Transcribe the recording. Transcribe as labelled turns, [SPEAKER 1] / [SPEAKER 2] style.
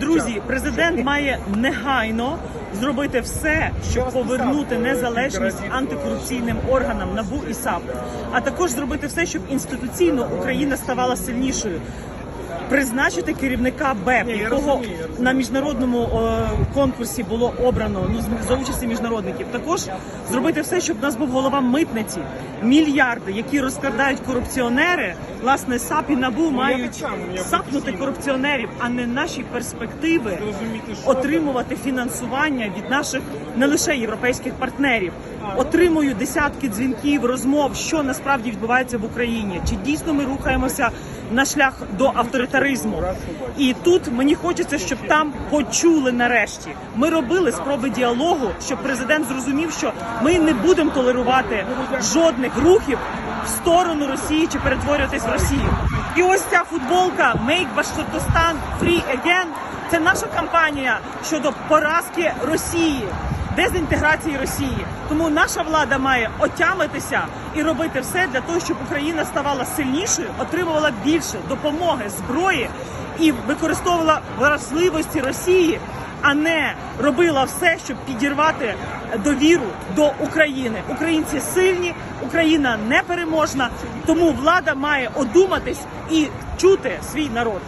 [SPEAKER 1] Друзі, президент має негайно зробити все, щоб повернути незалежність антикорупційним органам НАБУ і САП, а також зробити все, щоб інституційно Україна ставала сильнішою. Призначити керівника БЕП, якого на міжнародному е, конкурсі було обрано ну з- за участі міжнародників. Також зробити все, щоб в нас був голова митниці. Мільярди, які розкрадають корупціонери, власне, САП і НАБУ мають
[SPEAKER 2] так само, я
[SPEAKER 1] сапнути корупціонерів, а не наші перспективи
[SPEAKER 2] що
[SPEAKER 1] отримувати фінансування від наших не лише європейських партнерів. Отримую десятки дзвінків, розмов, що насправді відбувається в Україні. Чи дійсно ми рухаємося на шлях до авторитаризму? І тут мені хочеться, щоб там почули нарешті. Ми робили спроби діалогу, щоб президент зрозумів, що ми не будемо толерувати жодних рухів в сторону Росії чи перетворюватись в Росію. І ось ця футболка Make Башкортостан Free Again – це наша кампанія щодо поразки Росії, дезінтеграції Росії. Тому наша влада має отямитися і робити все для того, щоб Україна ставала сильнішою, отримувала більше допомоги, зброї і використовувала вразливості Росії а не робила все, щоб підірвати довіру до України. Українці сильні, Україна непереможна, тому влада має одуматись і чути свій народ.